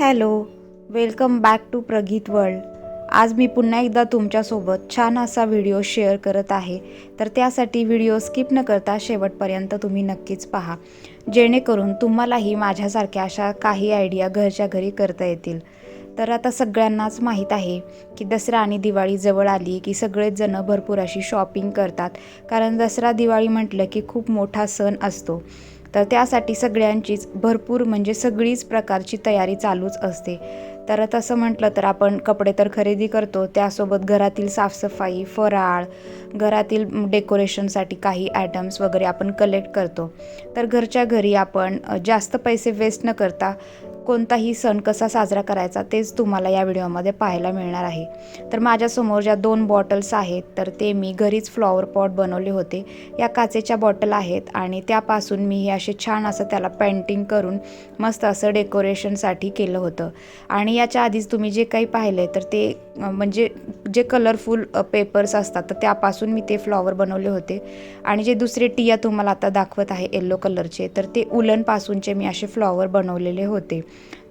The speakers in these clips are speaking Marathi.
Hello welcome back to Pragit world. आज मी पुन्हा एकदा तुमच्यासोबत छान असा व्हिडिओ शेअर करत आहे. तर त्यासाठी व्हिडिओ स्किप न करता शेवटपर्यंत तुम्ही नक्कीच पहा. जेणेकरून तुम्हालाही माझ्यासारख्या अशा काही आयडिया घरच्या घरी करता येतील. तर आता सगळ्यांनाच माहीत आहे की दसरा आणि दिवाळी जवळ आली की सगळेच जण भरपूर अशी शॉपिंग करतात. कारण दसरा दिवाळी म्हटलं की खूप मोठा सण असतो. तर त्यासाठी सगळ्यांचीच भरपूर म्हणजे सगळीच प्रकारची तयारी चालूच असते. तर तसं म्हटलं तर आपण कपडे तर खरेदी करतो त्यासोबत घरातील साफसफाई फराळ घरातील डेकोरेशनसाठी काही आयटम्स वगैरे आपण कलेक्ट करतो. तर घरच्या घरी आपण जास्त पैसे वेस्ट न करता कोणताही सण कसा साजरा करायचा तेच तुम्हाला या व्हिडिओमध्ये पाहायला मिळणार आहे. तर माझ्यासमोर ज्या दोन बॉटल्स आहेत तर ते मी घरीच फ्लॉवर पॉट बनवले होते. या काचेच्या बॉटल आहेत आणि त्यापासून मी हे असे छान असं त्याला पेंटिंग करून मस्त असं डेकोरेशनसाठी केलं होतं. आणि याच्या आधीच तुम्ही जे काही पाहिले तर ते म्हणजे जे कलरफुल पेपर्स असतात तर त्यापासून मी ते फ्लॉवर बनवले होते. आणि जे दुसरे टिया तुम्हाला आता दाखवत आहे येल्लो कलरचे तर ते उलनपासूनचे मी असे फ्लॉवर बनवलेले होते.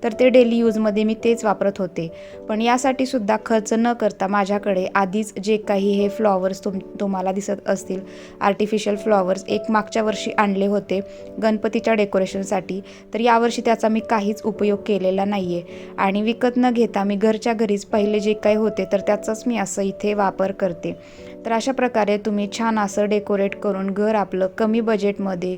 तर ते डेली यूजमध्ये मी तेच वापरत होते. पण यासाठी सुद्धा खर्च न करता माझ्याकडे आधीच जे काही हे फ्लॉवर्स तुम तुम्हाला दिसत असतील आर्टिफिशियल फ्लॉवर्स एक मागच्या वर्षी आणले होते गणपतीच्या डेकोरेशनसाठी तर यावर्षी त्याचा मी काहीच उपयोग केलेला नाही आहे आणि विकत न घेता मी घरच्या घरीच पहिले जे काही होते तर त्याचाच मी असं इथे वापर करते. तर अशा प्रकारे तुम्ही छान असं डेकोरेट करून घर आपलं कमी बजेटमध्ये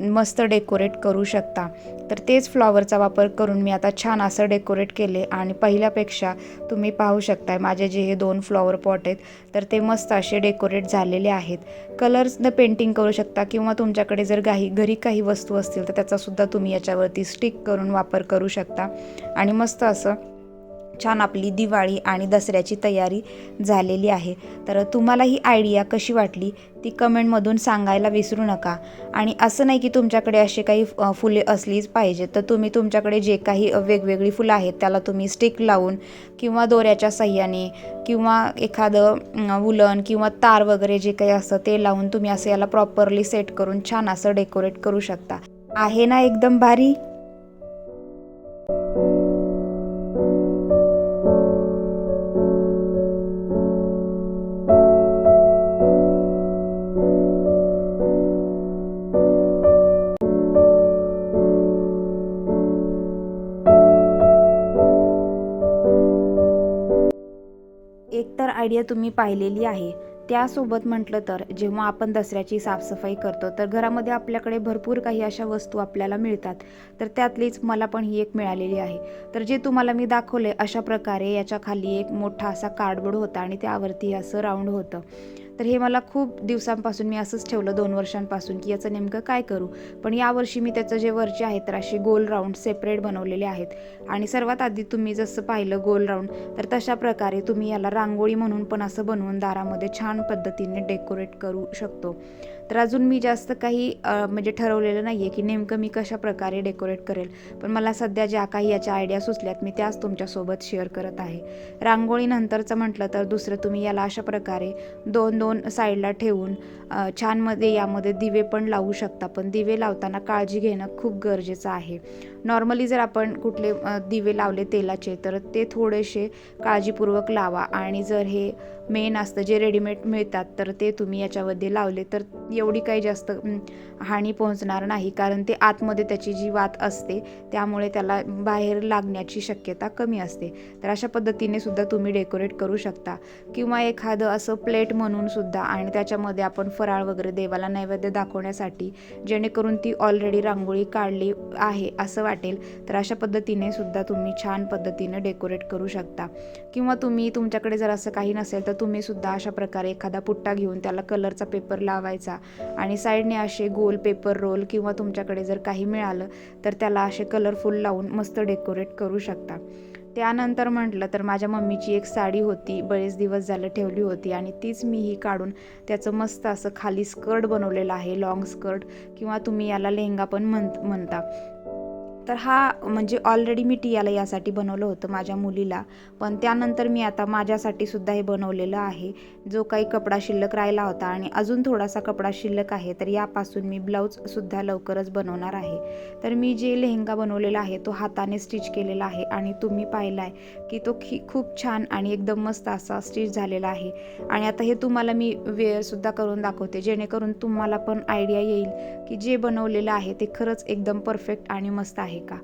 मस्त डेकोरेट करू शकता. तर तेच फ्लॉवरचा वापर करून मी आता छान असं डेकोरेट केले आणि पहिल्यापेक्षा तुम्ही पाहू शकताय माझे जे हे दोन फ्लॉवर पॉट आहेत तर ते मस्त असे डेकोरेट झालेले आहेत. कलर्सनं पेंटिंग करू शकता किंवा तुमच्याकडे जर काही घरी काही वस्तू असतील तर त्याचासुद्धा तुम्ही याच्यावरती स्टिक करून वापर करू शकता. आणि मस्त असं छान आपली दिवाळी आणि दसऱ्याची तयारी झालेली आहे. तर तुम्हाला ही आयडिया कशी वाटली ती कमेंटमधून सांगायला विसरू नका. आणि असं नाही की तुमच्याकडे असे काही फुले असलीच पाहिजे. तर तुम्ही तुमच्याकडे जे काही वेगवेगळी फुलं आहेत त्याला तुम्ही स्टिक लावून किंवा दोऱ्याच्या साह्याने किंवा एखादं वुलन किंवा तार वगैरे जे काही असतं ते लावून तुम्ही असं याला प्रॉपरली सेट करून छान असं डेकोरेट करू शकता. आहे ना एकदम भारी? आयडिया तुम्ही पाहिलेली आहे. त्यासोबत म्हटलं तर जेव्हा आपण दसऱ्याची साफसफाई करतो तर घरामध्ये आपल्याकडे भरपूर काही अशा वस्तू आपल्याला मिळतात. तर त्यातलीच मला पण ही एक मिळालेली आहे. तर जे तुम्हाला मी दाखवले अशा प्रकारे याच्या खाली एक मोठा असा कार्डबोर्ड होता आणि त्यावरती असं राऊंड होतं. तर हे मला खूप दिवसांपासून मी असंच ठेवलं दोन वर्षांपासून की याचं नेमकं काय करू? पण यावर्षी मी त्याचं जे वरचे आहेत तर असे गोल राऊंड सेपरेट बनवलेले आहेत. आणि सर्वात आधी तुम्ही जसं पाहिलं गोल राऊंड तर तशा प्रकारे तुम्ही याला रांगोळी म्हणून पण असं बनवून दारामध्ये छान पद्धतीने डेकोरेट करू शकतो. तर अजून मी जास्त काही म्हणजे ठरवलेलं नाही आहे की नेमकं मी कशा प्रकारे डेकोरेट करेल. पण मला सध्या ज्या काही याच्या आयडिया सुचल्यात मी त्याच तुमच्यासोबत शेअर करत आहे. रांगोळीनंतरचं म्हटलं तर दुसरं तुम्ही याला अशा प्रकारे दोन दोन साईडला ठेवून छानमध्ये यामध्ये दिवे पण लावू शकता. पण दिवे लावताना काळजी घेणं खूप गरजेचं आहे. नॉर्मली जर आपण कुठले दिवे लावले तेलाचे तर ते थोडेसे काळजीपूर्वक लावा. आणि जर हे मेन असतं. जे रेडीमेड मिळतात तर ते तुम्ही याच्यामध्ये लावले. तर एवढी काही जास्त हानी पोहोचणार नाही. कारण ते आतमध्ये त्याची जी वात असते त्यामुळे त्याला बाहेर लागण्याची शक्यता कमी असते. तर अशा पद्धतीने सुद्धा तुम्ही डेकोरेट करू शकता. किंवा एखादं असं प्लेट म्हणून सुद्धा आणि त्याच्यामध्ये आपण फराळ वगैरे देवाला नैवेद्य दाखवण्यासाठी जेणेकरून ती ऑलरेडी रांगोळी काढली आहे असं वाटेल तर अशा पद्धतीने सुद्धा तुम्ही छान पद्धतीने डेकोरेट करू शकता. किंवा तुम्ही तुमच्याकडे जर असं काही नसेल तर तुम्ही सुद्धा अशा प्रकारे एखादा पुट्टा घेऊन त्याला कलरचा पेपर लावायचा आणि साईडने असे गोल पेपर रोल किंवा तुमच्याकडे जर काही मिळालं तर त्याला असे कलरफुल लावून मस्त डेकोरेट करू शकता. त्यानंतर म्हटलं तर माझ्या मम्मीची एक साडी होती बरेच दिवस झालं ठेवली होती आणि तीच मी ही काढून त्याचं मस्त असं खाली स्कर्ट बनवलेलं आहे लॉंग स्कर्ट किंवा तुम्ही याला लेहंगा पण म्हण म्हणता. तर हा म्हणजे ऑलरेडी मी टियाला यासाठी बनवलं होतं माझ्या मुलीला. पण त्यानंतर मी आता माझ्यासाठी सुद्धा हे बनवलेलं आहे. जो काही कपडा शिल्लक राहिला होता आणि अजून थोडासा कपडा शिल्लक आहे तर यापासून मी ब्लाऊजसुद्धा लवकरच बनवणार आहे. तर मी जे लेहंगा बनवलेला आहे तो हाताने स्टिच केलेला आहे आणि तुम्ही पाहिला आहे की तो खी खूप छान आणि एकदम मस्त असा स्टिच झालेला आहे. आणि आता हे तुम्हाला मी वेअरसुद्धा करून दाखवते जेणेकरून तुम्हाला पण आयडिया येईल की जे बनवलेलं आहे ते खरंच एकदम परफेक्ट आणि मस्त आहे. का?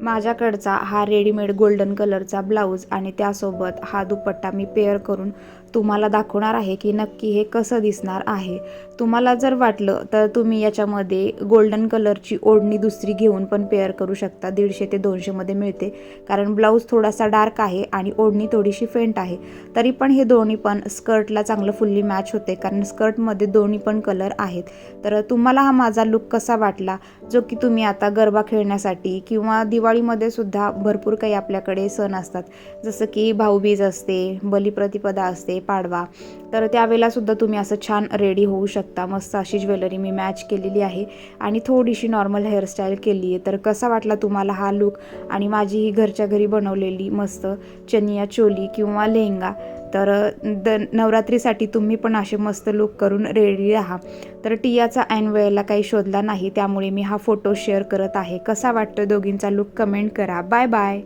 माझ्याकडचा हा रेडीमेड गोल्डन कलरचा ब्लाऊज आणि त्यासोबत हा दुपट्टा मी पेअर करून तुम्हाला दाखवणार आहे की नक्की हे कसं दिसणार आहे. तुम्हाला जर वाटलं तर तुम्ही याच्यामध्ये गोल्डन कलरची ओढणी दुसरी घेऊन पण पेअर करू शकता. दीडशे ते दोनशेमध्ये मिळते. कारण ब्लाऊज थोडासा डार्क आहे आणि ओढणी थोडीशी फेंट आहे. तरी पण हे दोन्ही पण स्कर्टला चांगलं फुल्ली मॅच होते. कारण स्कर्टमध्ये दोन्ही पण कलर आहेत. तर तुम्हाला हा माझा लुक कसा वाटला? जो की तुम्ही आता गरबा खेळण्यासाठी किंवा दिवाळीमध्ये सुद्धा भरपूर काही आपल्याकडे सण असतात. जसं की भाऊबीज असते बलिप्रतिपदा असते पाडवा. तर त्यावेळेलासुद्धा तुम्ही असं छान रेडी होऊ शकता. मस्त अशी ज्वेलरी मी मॅच केलेली आहे. आणि थोडीशी नॉर्मल हेअरस्टाईल केली आहे. तर कसा वाटला तुम्हाला हा लुक आणि माझी ही घरच्या घरी बनवलेली मस्त चनिया चोली किंवा लेहंगा. तर द नवरात्रीसाठी तुम्ही पण असे मस्त लुक करून रेडी राहा. तर टियाचा ऐनवेळेला काही शोधला नाही. त्यामुळे मी हा फोटो शेअर करत आहे. कसा वाटतो दोघींचा लुक कमेंट करा. Bye bye